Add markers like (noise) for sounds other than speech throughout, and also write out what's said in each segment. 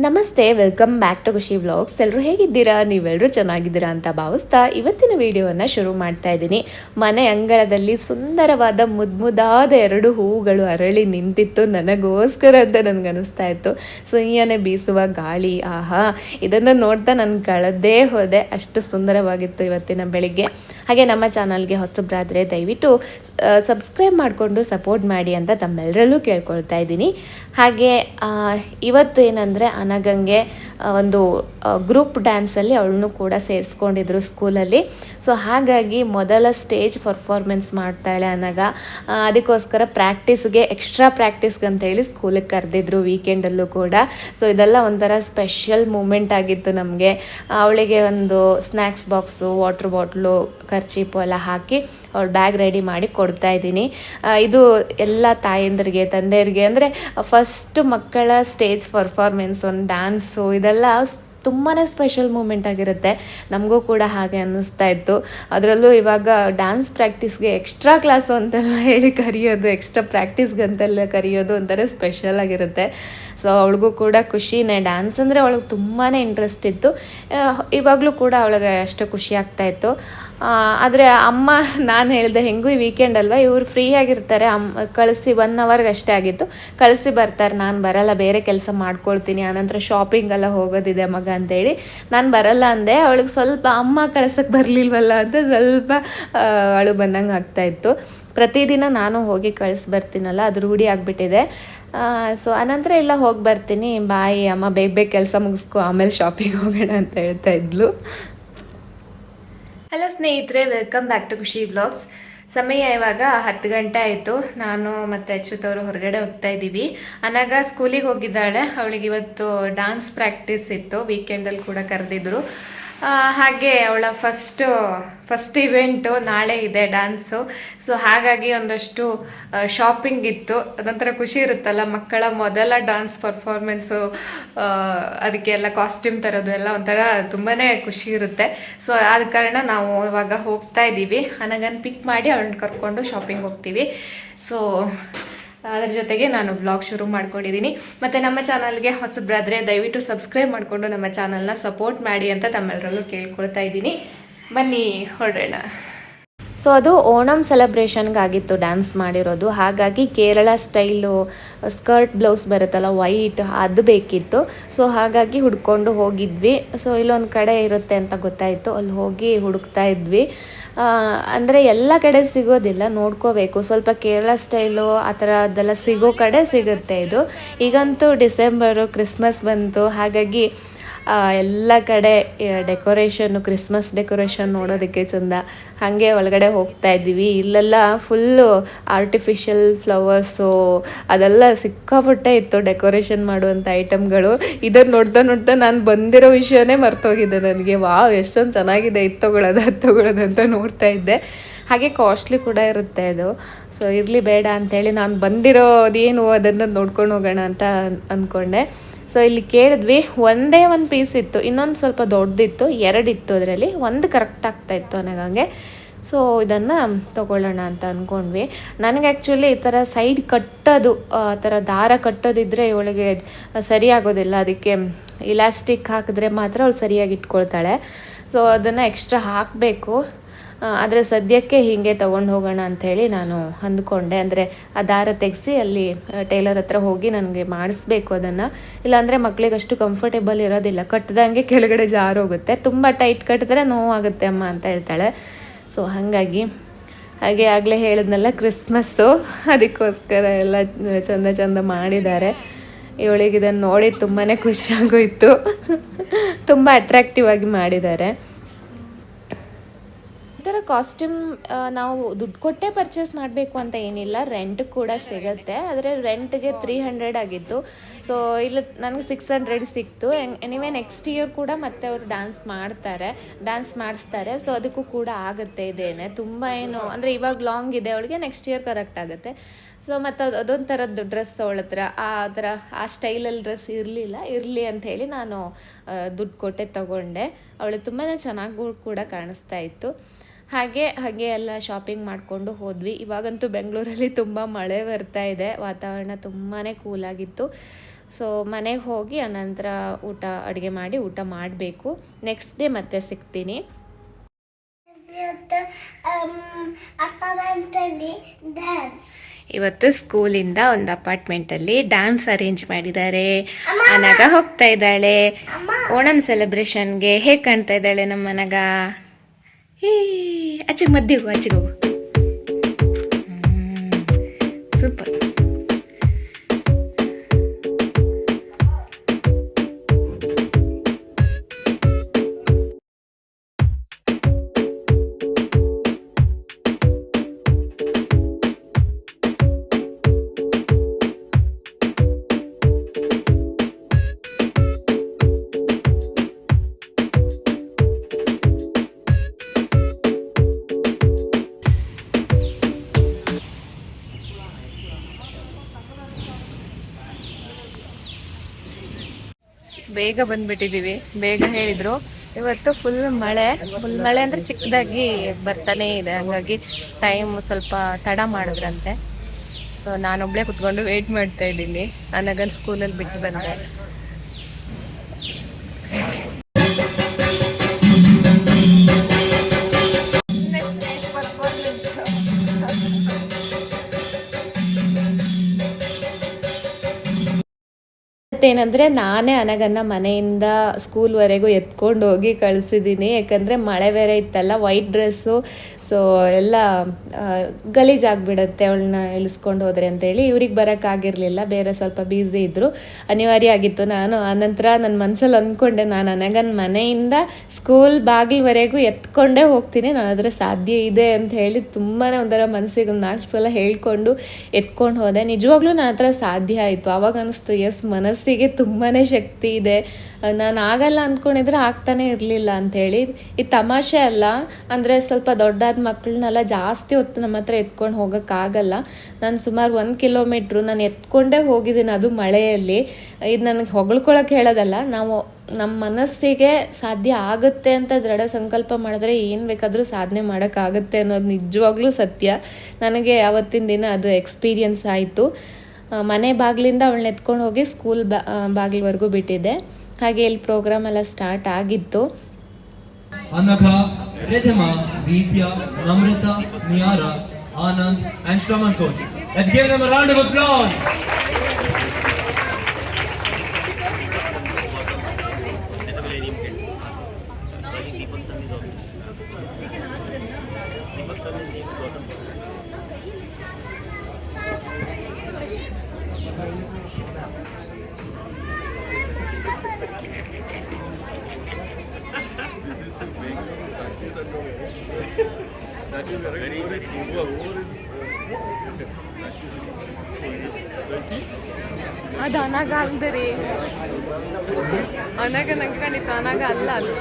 Namaste welcome back to Khushi vlogs ಎಲ್ಲರೂ ಹೇಗಿದ್ದೀರಾ? ನೀವೆಲ್ಲರೂ ಚೆನ್ನಾಗಿದ್ದೀರಾ ಅಂತ ಭಾವಿಸ್ತಾ ಇವತ್ತಿನ ವಿಡಿಯೋವನ್ನು ಶುರು ಮಾಡ್ತಾ ಇದ್ದೀನಿ. ಮನೆ ಅಂಗಳದಲ್ಲಿ ಸುಂದರವಾದ ಮುದ್ಮುದಾದ ಎರಡು ಹೂವುಗಳು ಅರಳಿ ನಿಂತಿತ್ತು. ನನಗೋಸ್ಕರ ಅಂತ ನನಗನ್ನಿಸ್ತಾ ಇತ್ತು. ಸುಯ್ಯನೆ ಬೀಸುವ ಗಾಳಿ, ಆಹಾ. ಇದನ್ನು ನೋಡ್ತಾ ನಾನು ಕಳೆದೇ ಹೋದೆ. ಅಷ್ಟು ಸುಂದರವಾಗಿತ್ತು ಇವತ್ತಿನ ಬೆಳಿಗ್ಗೆ. ಹಾಗೆ ನಮ್ಮ ಚಾನಲ್ಗೆ ಹೊಸಬ್ರಾದರೆ ದಯವಿಟ್ಟು ಸಬ್ಸ್ಕ್ರೈಬ್ ಮಾಡಿಕೊಂಡು ಸಪೋರ್ಟ್ ಮಾಡಿ ಅಂತ ತಮ್ಮೆಲ್ಲರಲ್ಲೂ ಕೇಳ್ಕೊಳ್ತಾ ಇದ್ದೀನಿ. ಹಾಗೆ ಇವತ್ತು ಏನಂದರೆ ಅನಗಂಗೆ ಒಂದು ಗ್ರೂಪ್ ಡ್ಯಾನ್ಸಲ್ಲಿ ಅವಳನ್ನು ಕೂಡ ಸೇರಿಸ್ಕೊಂಡಿದ್ರು ಸ್ಕೂಲಲ್ಲಿ ಸೊ ಹಾಗಾಗಿ ಮೊದಲ ಸ್ಟೇಜ್ ಪರ್ಫಾರ್ಮೆನ್ಸ್ ಮಾಡ್ತಾಳೆ ಅನ್ನಾಗ ಅದಕ್ಕೋಸ್ಕರ ಪ್ರಾಕ್ಟೀಸ್ಗೆ ಎಕ್ಸ್ಟ್ರಾ ಪ್ರಾಕ್ಟೀಸ್ಗೆ ಅಂತ ಹೇಳಿ ಸ್ಕೂಲಿಗೆ ಕರೆದಿದ್ರು ವೀಕೆಂಡಲ್ಲೂ ಕೂಡ. ಸೊ ಇದೆಲ್ಲ ಒಂಥರ ಸ್ಪೆಷಲ್ ಮೂಮೆಂಟ್ ಆಗಿತ್ತು ನಮಗೆ. ಅವಳಿಗೆ ಒಂದು snacks box water bottle kerchief ಎಲ್ಲ ಹಾಕಿ ಅವಳು ಬ್ಯಾಗ್ ರೆಡಿ ಮಾಡಿ ಕೊಡ್ತಾ ಇದ್ದೀನಿ. ಇದು ಎಲ್ಲ ತಾಯಂದರಿಗೆ ತಂದೆಯರಿಗೆ ಅಂದರೆ ಫಸ್ಟ್ ಮಕ್ಕಳ ಸ್ಟೇಜ್ ಪರ್ಫಾರ್ಮೆನ್ಸ್ ಒಂದು ಡ್ಯಾನ್ಸು ಇದೆಲ್ಲ ತುಂಬಾ ಸ್ಪೆಷಲ್ ಮೂಮೆಂಟ್ ಆಗಿರುತ್ತೆ. ನಮಗೂ ಕೂಡ ಹಾಗೆ ಅನ್ನಿಸ್ತಾ ಇತ್ತು. ಅದರಲ್ಲೂ ಇವಾಗ ಡ್ಯಾನ್ಸ್ ಪ್ರಾಕ್ಟೀಸ್ಗೆ ಎಕ್ಸ್ಟ್ರಾ ಕ್ಲಾಸು ಅಂತೆಲ್ಲ ಹೇಳಿ ಕರೆಯೋದು ಎಕ್ಸ್ಟ್ರಾ ಪ್ರಾಕ್ಟೀಸ್ಗೆ ಅಂತೆಲ್ಲ ಕರೆಯೋದು ಒಂಥರ ಸ್ಪೆಷಲ್ ಆಗಿರುತ್ತೆ. ಸೊ ಅವಳಿಗೂ ಕೂಡ ಖುಷಿನೇ. ಡ್ಯಾನ್ಸ್ ಅಂದರೆ ಅವಳಿಗೆ ತುಂಬಾ ಇಂಟ್ರೆಸ್ಟ್ ಇತ್ತು. ಇವಾಗಲೂ ಕೂಡ ಅವಳಿಗೆ ಅಷ್ಟು ಖುಷಿ ಆಗ್ತಾ ಇತ್ತು. ಆದರೆ ಅಮ್ಮ, ನಾನು ಹೇಳಿದೆ ಹೆಂಗೂ ಈ ವೀಕೆಂಡ್ ಅಲ್ವಾ, ಇವರು ಫ್ರೀ ಆಗಿರ್ತಾರೆ ಅಮ್ಮ ಕಳಿಸಿ ಒನ್ ಅವರ್ಗೆ ಅಷ್ಟೇ ಆಗಿತ್ತು. ಕಳಿಸಿ ಬರ್ತಾರೆ, ನಾನು ಬರಲ್ಲ, ಬೇರೆ ಕೆಲಸ ಮಾಡ್ಕೊಳ್ತೀನಿ, ಆನಂತರ ಶಾಪಿಂಗ್ ಎಲ್ಲ ಹೋಗೋದಿದೆ ಮಗ ಅಂತೇಳಿ. ನಾನು ಬರಲ್ಲ ಅಂದೆ, ಅವಳಿಗೆ ಸ್ವಲ್ಪ ಅಮ್ಮ ಕಳ್ಸಕ್ಕೆ ಬರಲಿಲ್ವಲ್ಲ ಅಂತ ಸ್ವಲ್ಪ ಅವಳು ಬಂದಂಗೆ ಆಗ್ತಾಯಿತ್ತು ಪ್ರತಿದಿನ ನಾನು ಹೋಗಿ ಕಳಿಸಿ ಬರ್ತೀನಲ್ಲ, ಅದು ರೂಢಿ ಆಗಿಬಿಟ್ಟಿದೆ. ಸೊ ಅನಂತರ ಎಲ್ಲ ಹೋಗಿ ಬರ್ತೀನಿ, ಬಾಯಿ, ಅಮ್ಮ ಬೇಗ ಬೇಗ ಕೆಲಸ ಮುಗಿಸ್ಕೊ, ಆಮೇಲೆ ಶಾಪಿಂಗ್ ಹೋಗೋಣ ಅಂತ ಹೇಳ್ತಾ ಇದ್ಲು. ಹಲೋ ಸ್ನೇಹಿತರೆ welcome back to Khushi blogs ಸಮಯ ಇವಾಗ ಹತ್ತು ಗಂಟೆ ಆಯಿತು. ನಾನು ಮತ್ತು ಅಚ್ಯುತ್ ಅವರು ಹೊರಗಡೆ ಹೋಗ್ತಾ ಇದ್ದೀವಿ. ಅನಾಗ ಸ್ಕೂಲಿಗೆ ಹೋಗಿದ್ದಾಳೆ. ಅವಳಿಗೆ ಇವತ್ತು ಡಾನ್ಸ್ ಪ್ರಾಕ್ಟೀಸ್ ಇತ್ತು. ವೀಕೆಂಡಲ್ಲಿ ಕೂಡ ಕರೆದಿದ್ರು. ಹಾಗೆ ಅವಳ ಫಸ್ಟ್ ಫಸ್ಟ್ ಇವೆಂಟು ನಾಳೆ ಇದೆ ಡ್ಯಾನ್ಸು ಸೊ ಹಾಗಾಗಿ ಒಂದಷ್ಟು ಶಾಪಿಂಗ್ ಇತ್ತು. ಅದೊಂಥರ ಖುಷಿ ಇರುತ್ತಲ್ಲ, ಮಕ್ಕಳ ಮೊದಲ ಡಾನ್ಸ್ ಪರ್ಫಾರ್ಮೆನ್ಸು ಅದಕ್ಕೆಲ್ಲ ಕಾಸ್ಟ್ಯೂಮ್ ತರೋದು ಎಲ್ಲ ಒಂಥರ ತುಂಬಾ ಖುಷಿ ಇರುತ್ತೆ. ಸೊ ಆದ ಕಾರಣ ನಾವು ಇವಾಗ ಹೋಗ್ತಾ ಇದ್ದೀವಿ ನನಗನ್ನು ಪಿಕ್ ಮಾಡಿ ಅವಳನ್ನ ಕರ್ಕೊಂಡು ಶಾಪಿಂಗ್ ಹೋಗ್ತೀವಿ. ಸೊ ಅದ್ರ ಜೊತೆಗೆ ನಾನು ಬ್ಲಾಗ್ ಶುರು ಮಾಡ್ಕೊಂಡಿದ್ದೀನಿ ಮತ್ತು ನಮ್ಮ ಚಾನಲ್ಗೆ ಹೊಸಬ್ರಾದರೆ, ದಯವಿಟ್ಟು ಸಬ್ಸ್ಕ್ರೈಬ್ ಮಾಡಿಕೊಂಡು ನಮ್ಮ ಚಾನಲ್ನ ಸಪೋರ್ಟ್ ಮಾಡಿ ಅಂತ ತಮ್ಮೆಲ್ಲರಲ್ಲೂ ಕೇಳ್ಕೊಳ್ತಾ ಇದ್ದೀನಿ ಬನ್ನಿ, ಹೊರಡೋಣ. ಸೊ ಅದು ಓಣಂ ಸೆಲೆಬ್ರೇಷನ್ಗಾಗಿತ್ತು ಡ್ಯಾನ್ಸ್ ಮಾಡಿರೋದು. ಹಾಗಾಗಿ ಕೇರಳ ಸ್ಟೈಲು ಸ್ಕರ್ಟ್ ಬ್ಲೌಸ್ ಬರುತ್ತಲ್ಲ ವೈಟ್ ಅದು ಬೇಕಿತ್ತು. ಸೊ ಹಾಗಾಗಿ ಹುಡ್ಕೊಂಡು ಹೋಗಿದ್ವಿ. ಸೊ ಇಲ್ಲೊಂದು ಕಡೆ ಇರುತ್ತೆ ಅಂತ ಗೊತ್ತಾಯಿತು. ಅಲ್ಲಿ ಹೋಗಿ ಹುಡುಕ್ತಾ ಇದ್ವಿ. ಅಂದರೆ ಎಲ್ಲ ಕಡೆ ಸಿಗೋದಿಲ್ಲ, ನೋಡ್ಕೋಬೇಕು. ಸ್ವಲ್ಪ ಕೇರಳ ಸ್ಟೈಲು ಆ ಥರದ್ದೆಲ್ಲ ಸಿಗೋ ಕಡೆ ಸಿಗುತ್ತೆ ಇದು. ಈಗಂತೂ ಡಿಸೆಂಬರು, ಕ್ರಿಸ್ಮಸ್ ಬಂತು. ಹಾಗಾಗಿ ಎಲ್ಲ ಕಡೆ ಡೆಕೋರೇಷನ್ನು ಕ್ರಿಸ್ಮಸ್ ಡೆಕೋರೇಷನ್ ನೋಡೋದಕ್ಕೆ ಚಂದ. ಹಾಗೆ ಒಳಗಡೆ ಹೋಗ್ತಾ ಇದ್ದೀವಿ. ಇಲ್ಲೆಲ್ಲ ಫುಲ್ಲು ಆರ್ಟಿಫಿಷಿಯಲ್ ಫ್ಲವರ್ಸು ಅದೆಲ್ಲ ಸಿಕ್ಕಾಪಟ್ಟೆ ಇತ್ತು ಡೆಕೋರೇಷನ್ ಮಾಡುವಂಥ ಐಟಮ್ಗಳು ಇದನ್ನು ನೋಡ್ತಾ ನೋಡ್ತಾ ನಾನು ಬಂದಿರೋ ವಿಷಯನೇ ಮರ್ತೋಗಿದ್ದೆ ನನಗೆ. ವಾವ್, ಎಷ್ಟೊಂದು ಚೆನ್ನಾಗಿದೆ. ಇದು ತೊಗೊಳೋದು ಅದು ತೊಗೊಳೋದು ಅಂತ ನೋಡ್ತಾ ಇದ್ದೆ. ಹಾಗೆ ಕಾಸ್ಟ್ಲಿ ಕೂಡ ಇರುತ್ತೆ ಅದು ಸೊ ಇರಲಿ ಬೇಡ ಅಂಥೇಳಿ ನಾನು ಬಂದಿರೋದೇನು ಅದನ್ನು ನೋಡ್ಕೊಂಡು ಹೋಗೋಣ ಅಂತ ಅಂದ್ಕೊಂಡೆ ಸೊ ಇಲ್ಲಿ ಕೇಳಿದ್ವಿ, ಒಂದೇ ಒಂದು ಪೀಸ್ ಇತ್ತು, ಇನ್ನೊಂದು ಸ್ವಲ್ಪ ದೊಡ್ಡದಿತ್ತು ಎರಡಿತ್ತು ಅದರಲ್ಲಿ, ಒಂದು ಕರೆಕ್ಟ್ ಆಗ್ತಾ ಇತ್ತು ನನಗಂಗೆ ಸೊ ಇದನ್ನು ತೊಗೊಳ್ಳೋಣ ಅಂತ ಅಂದ್ಕೊಂಡ್ವಿ ನನಗೆ ಆ್ಯಕ್ಚುಲಿ ಈ ಥರ ಸೈಡ್ ಕಟ್ಟೋದು, ಆ ಥರ ದಾರ ಕಟ್ಟೋದಿದ್ದರೆ ಇವಳಿಗೆ ಸರಿ ಆಗೋದಿಲ್ಲ ಅದಕ್ಕೆ ಇಲಾಸ್ಟಿಕ್ ಹಾಕಿದ್ರೆ ಮಾತ್ರ ಅವಳು ಸರಿಯಾಗಿ ಇಟ್ಕೊಳ್ತಾಳೆ. ಸೊ ಅದನ್ನು ಎಕ್ಸ್ಟ್ರಾ ಹಾಕಬೇಕು. ಆದರೆ ಸದ್ಯಕ್ಕೆ ಹೀಗೆ ತೊಗೊಂಡು ಹೋಗೋಣ ಅಂಥೇಳಿ ನಾನು ಅಂದ್ಕೊಂಡೆ. ಅಂದರೆ ಆ ದಾರ ತೆಗೆಸಿ ಅಲ್ಲಿ ಟೈಲರ್ ಹತ್ರ ಹೋಗಿ ನನಗೆ ಮಾಡಿಸ್ಬೇಕು ಅದನ್ನು. ಇಲ್ಲಾಂದರೆ ಮಕ್ಳಿಗೆ ಅಷ್ಟು ಕಂಫರ್ಟೇಬಲ್ ಇರೋದಿಲ್ಲ. ಕಟ್ಟದಂಗೆ ಕೆಳಗಡೆ ಜಾರೋಗುತ್ತೆ ತುಂಬ ಟೈಟ್ ಕಟ್ಟಿದ್ರೆ ನೋವಾಗುತ್ತೆ ಅಮ್ಮ ಅಂತ ಹೇಳ್ತಾಳೆ. ಸೊ ಹಾಗಾಗಿ ಹಾಗೆ ಆಗಲೇ ಹೇಳಿದ್ನಲ್ಲ ಕ್ರಿಸ್ಮಸ್ಸು ಅದಕ್ಕೋಸ್ಕರ ಎಲ್ಲ ಚಂದ ಚಂದ ಮಾಡಿದ್ದಾರೆ. ಇವಳಿಗೆ ಇದನ್ನು ನೋಡಿ (laughs) ತುಂಬಾ ಖುಷಿಯಾಗೋಯಿತು ತುಂಬ ಅಟ್ರಾಕ್ಟಿವ್ ಆಗಿ ಮಾಡಿದ್ದಾರೆ. ಈ ಥರ ಕಾಸ್ಟ್ಯೂಮ್ ನಾವು ದುಡ್ಡು ಕೊಟ್ಟೇ ಪರ್ಚೇಸ್ ಮಾಡಬೇಕು ಅಂತ ಏನಿಲ್ಲ. ರೆಂಟ್ ಕೂಡ ಸಿಗುತ್ತೆ. ಆದರೆ ರೆಂಟ್ಗೆ ತ್ರೀ ಹಂಡ್ರೆಡ್ ಆಗಿತ್ತು. ಸೊ ಇಲ್ಲಿ ನನಗೆ ಸಿಕ್ಸ್ ಹಂಡ್ರೆಡ್ ಸಿಕ್ತು. ಎನಿವೆ ನೆಕ್ಸ್ಟ್ ಇಯರ್ ಕೂಡ ಮತ್ತೆ ಅವರು ಡ್ಯಾನ್ಸ್ ಮಾಡ್ತಾರೆ. ಡ್ಯಾನ್ಸ್ ಮಾಡಿಸ್ತಾರೆ. ಸೊ ಅದಕ್ಕೂ ಕೂಡ ಆಗುತ್ತೆ ಇದೇನೆ. ತುಂಬ ಏನು, ಅಂದರೆ ಇವಾಗ ಲಾಂಗ್ ಇದೆ ಅವಳಿಗೆ. ನೆಕ್ಸ್ಟ್ ಇಯರ್ ಕರೆಕ್ಟ್ ಆಗುತ್ತೆ. ಸೊ ಮತ್ತು ಅದು, ಅದೊಂದು ಥರದ್ದು ಡ್ರೆಸ್ ಹತ್ರ ಆ ಥರ, ಆ ಸ್ಟೈಲಲ್ಲಿ ಡ್ರೆಸ್ ಇರಲಿಲ್ಲ. ಇರಲಿ ಅಂತ ಹೇಳಿ ನಾನು ದುಡ್ಡು ಕೊಟ್ಟೆ ತಗೊಂಡೆ. ಅವಳು ತುಂಬಾ ಚೆನ್ನಾಗೂ ಕೂಡ ಕಾಣಿಸ್ತಾ ಇತ್ತು. ಹಾಗೆ ಹಾಗೆ ಎಲ್ಲ ಶಾಪಿಂಗ್ ಮಾಡಿಕೊಂಡು ಹೋದ್ವಿ. ಇವಾಗಂತೂ ಬೆಂಗಳೂರಲ್ಲಿ ತುಂಬ ಮಳೆ ಬರ್ತಾ ಇದೆ. ವಾತಾವರಣ ತುಂಬಾ ಕೂಲಾಗಿತ್ತು ಸೊ ಮನೆಗೆ ಹೋಗಿ ಅನಂತರ ಊಟ ಅಡುಗೆ ಮಾಡಿ ಊಟ ಮಾಡಬೇಕು. ನೆಕ್ಸ್ಟ್ ಡೇ ಮತ್ತೆ ಸಿಗ್ತೀನಿ. ಇವತ್ತು ಸ್ಕೂಲಿಂದ ಒಂದು ಅಪಾರ್ಟ್ಮೆಂಟಲ್ಲಿ ಡ್ಯಾನ್ಸ್ ಅರೇಂಜ್ ಮಾಡಿದ್ದಾರೆ. ಅನಗ ಹೋಗ್ತಾ ಇದ್ದಾಳೆ. ಓಣಂ ಸೆಲೆಬ್ರೇಷನ್ಗೆ ಹೇಗೆ ಕಾಣ್ತಾ ಇದ್ದಾಳೆ ನಮ್ಮ ಅನಗ ए अचक मत देखो अचक ಬೇಗ ಬಂದ್ಬಿಟ್ಟಿದೀವಿ. ಬೇಗ ಹೇಳಿದ್ರು. ಇವತ್ತು ಫುಲ್ ಮಳೆ. ಫುಲ್ ಮಳೆ ಅಂದ್ರೆ ಚಿಕ್ಕದಾಗಿ ಬರ್ತಾನೆ ಇದೆ. ಹಂಗಾಗಿ ಟೈಮ್ ಸ್ವಲ್ಪ ತಡ ಮಾಡಿದ್ರಂತೆ. ಸೊ ನಾನೊಬ್ಳೆ ಕುತ್ಕೊಂಡು ವೇಟ್ ಮಾಡ್ತಾ ಇದ್ದೀನಿ. ನನಗನ್ ಸ್ಕೂಲಲ್ಲಿ ಬಿಟ್ಟು ಬಂದೆ. ಮತ್ತೇನಂದ್ರೆ ನಾನೇ ಅನಗನ್ನ ಮನೆಯಿಂದ ಸ್ಕೂಲ್ವರೆಗೂ ಎತ್ಕೊಂಡು ಹೋಗಿ ಕಳಿಸಿದ್ದೀನಿ ಯಾಕಂದರೆ ಮಳೆ ಬೇರೆ ಇತ್ತಲ್ಲ ವೈಟ್ ಡ್ರೆಸ್ಸು ಸೊ ಎಲ್ಲ ಗಲೀಜಾಗ್ಬಿಡತ್ತೆ ಅವಳನ್ನ ಇಳಿಸ್ಕೊಂಡು ಹೋದ್ರೆ ಅಂತೇಳಿ. ಇವ್ರಿಗೆ ಬರೋಕ್ಕಾಗಿರಲಿಲ್ಲ. ಬೇರೆ ಸ್ವಲ್ಪ ಬ್ಯುಸಿ ಇದ್ರು. ಅನಿವಾರ್ಯ ಆಗಿತ್ತು ನಾನು ಆನಂತರ ನನ್ನ ಮನಸ್ಸಲ್ಲಿ ಅಂದ್ಕೊಂಡೆ, ನಾನು ನನಗನ್ ಮನೆಯಿಂದ ಸ್ಕೂಲ್ ಬಾಗಿಲ್ವರೆಗೂ ಎತ್ಕೊಂಡೇ ಹೋಗ್ತೀನಿ. ನಾನು ಅದರ ಸಾಧ್ಯ ಇದೆ ಅಂತ ಹೇಳಿ ತುಂಬಾ ಒಂಥರ ಮನಸ್ಸಿಗೆ ಒಂದು ನಾಲ್ಕು ಸಲ ಹೇಳ್ಕೊಂಡು ಎತ್ಕೊಂಡು ಹೋದೆ. ನಿಜವಾಗ್ಲೂ ನನ್ನ ಹತ್ರ ಸಾಧ್ಯ ಆಯಿತು. ಅವಾಗ ಅನಿಸ್ತು ಎಸ್ ಮನಸ್ಸಿಗೆ ತುಂಬಾ ಶಕ್ತಿ ಇದೆ. ನಾನು ಆಗಲ್ಲ ಅಂದ್ಕೊಂಡಿದ್ರೆ ಆಗ್ತಾನೆ ಇರಲಿಲ್ಲ ಅಂಥೇಳಿ ಇದು ತಮಾಷೆ ಅಲ್ಲ. ಅಂದರೆ ಸ್ವಲ್ಪ ದೊಡ್ಡಾದ ಮಕ್ಕಳನ್ನೆಲ್ಲ ಜಾಸ್ತಿ ಹೊತ್ತು ನಮ್ಮ ಹತ್ರ ಎತ್ಕೊಂಡು ಹೋಗೋಕ್ಕಾಗಲ್ಲ. ನಾನು ಸುಮಾರು ಒಂದು ಕಿಲೋಮೀಟ್ರು ನಾನು ಎತ್ಕೊಂಡೇ ಹೋಗಿದ್ದೀನಿ ಅದು ಮಳೆಯಲ್ಲಿ. ಇದು ನನಗೆ ಹೊಗಳ್ಕೊಳಕ್ಕೆ ಹೇಳೋದಲ್ಲ, ನಾವು ನಮ್ಮ ಮನಸ್ಸಿಗೆ ಸಾಧ್ಯ ಆಗುತ್ತೆ ಅಂತ ದೃಢ ಸಂಕಲ್ಪ ಮಾಡಿದ್ರೆ ಏನು ಬೇಕಾದರೂ ಸಾಧನೆ ಮಾಡೋಕ್ಕಾಗುತ್ತೆ ಅನ್ನೋದು ನಿಜವಾಗ್ಲೂ ಸತ್ಯ. ನನಗೆ ಆವತ್ತಿನ ದಿನ ಅದು ಎಕ್ಸ್ಪೀರಿಯನ್ಸ್ ಆಯಿತು. ಮನೆ ಬಾಗಿಲಿಂದ ಅವಳನ್ನ ಎತ್ಕೊಂಡು ಹೋಗಿ ಸ್ಕೂಲ್ ಬಾ ಬಾಗಿಲ್ವರೆಗೂ ಬಿಟ್ಟಿದ್ದೆ. ಹಾಗೆ ಇಲ್ಲಿ ಪ್ರೋಗ್ರಾಮ್ ಎಲ್ಲ ಸ್ಟಾರ್ಟ್ ಆಗಿತ್ತು. Anagha, Ridhima, Vidya, Namrita, Niara, Anand, and Shraman Coach. Let's give them a round of applause. ಅದು ಅನಗ ಅಲ್ದರಿ. ಅನಗ ನಂಗೆ ಕಂಡಿತ್ತು ಅನಗ ಅಲ್ಲ ಅದು.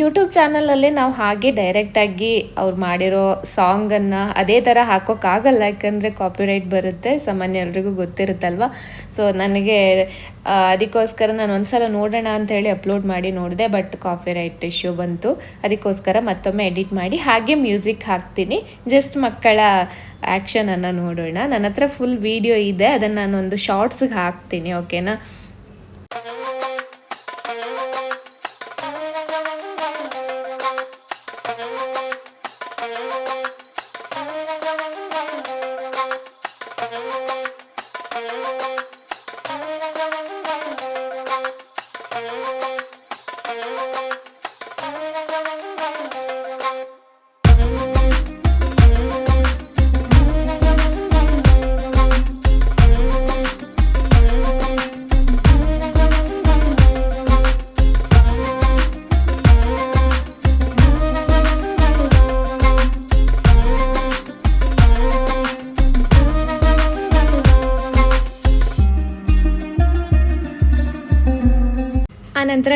ಯೂಟ್ಯೂಬ್ ಚಾನಲಲ್ಲಿ ನಾವು ಹಾಗೆ ಡೈರೆಕ್ಟಾಗಿ ಅವ್ರು ಮಾಡಿರೋ ಸಾಂಗನ್ನು ಅದೇ ಥರ ಹಾಕೋಕ್ಕಾಗಲ್ಲ. ಯಾಕಂದರೆ ಕಾಪಿರೈಟ್ ಬರುತ್ತೆ, ಸಾಮಾನ್ಯ ಎಲ್ರಿಗೂ ಗೊತ್ತಿರುತ್ತಲ್ವ? ಸೊ ನನಗೆ ಅದಕ್ಕೋಸ್ಕರ ನಾನು ಒಂದ್ಸಲ ನೋಡೋಣ ಹೇಳಿ ಅಪ್ಲೋಡ್ ಮಾಡಿ ನೋಡಿದೆ ಬಟ್ ಕಾಪಿರೈಟ್ ಇಶ್ಯೂ ಬಂತು. ಅದಕ್ಕೋಸ್ಕರ ಮತ್ತೊಮ್ಮೆ ಎಡಿಟ್ ಮಾಡಿ, ಹಾಗೆ ಮ್ಯೂಸಿಕ್ ಹಾಕ್ತೀನಿ. ಜಸ್ಟ್ ಮಕ್ಕಳ ಆ್ಯಕ್ಷನನ್ನು ನೋಡೋಣ. ನನ್ನ ಹತ್ರ ಫುಲ್ ವೀಡಿಯೋ ಇದೆ, ಅದನ್ನು ನಾನೊಂದು ಶಾರ್ಟ್ಸ್ಗೆ ಹಾಕ್ತೀನಿ ಓಕೆನಾ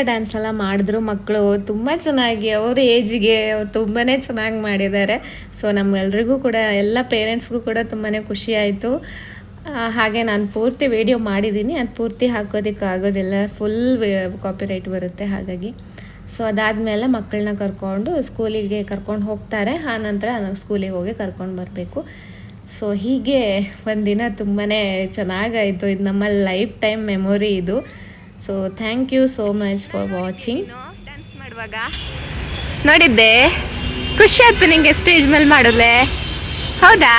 ಡ್ಯಾನ್ಸ್ ಎಲ್ಲ ಮಾಡಿದ್ರು ಮಕ್ಕಳು ತುಂಬ ಚೆನ್ನಾಗಿ ಅವ್ರ ಏಜಿಗೆ ಅವ್ರು ತುಂಬಾ ಚೆನ್ನಾಗಿ ಮಾಡಿದ್ದಾರೆ. ಸೊ ನಮ್ಮೆಲ್ರಿಗೂ ಕೂಡ, ಎಲ್ಲ ಪೇರೆಂಟ್ಸ್ಗೂ ಕೂಡ ತುಂಬಾ ಖುಷಿಯಾಯಿತು ಹಾಗೆ ನಾನು ಪೂರ್ತಿ ವಿಡಿಯೋ ಮಾಡಿದ್ದೀನಿ ಅದು ಪೂರ್ತಿ ಹಾಕೋದಕ್ಕೆ ಆಗೋದಿಲ್ಲ. ಫುಲ್ ಕಾಪಿರೈಟ್ ಬರುತ್ತೆ ಹಾಗಾಗಿ. ಸೊ ಅದಾದಮೇಲೆ ಮಕ್ಕಳನ್ನ ಕರ್ಕೊಂಡು ಸ್ಕೂಲಿಗೆ ಕರ್ಕೊಂಡು ಹೋಗ್ತಾರೆ. ಆ ನಂತರ ಸ್ಕೂಲಿಗೆ ಹೋಗಿ ಕರ್ಕೊಂಡು ಬರಬೇಕು. ಸೊ ಹೀಗೆ ಒಂದಿನ ತುಂಬಾ ಚೆನ್ನಾಗಾಯಿತು ಇದು ನಮ್ಮ ಲೈಫ್ ಟೈಮ್ ಮೆಮೊರಿ ಇದು. So thank you so much for watching dance ಮಾಡುವಾಗ ನೋಡಿದ್ದೆ. ಖುಷಿ ಆಯ್ತು ನಿಂಗೆ ಸ್ಟೇಜ್ ಮೇಲೆ ಮಾಡಲೆ ಹೌದಾ?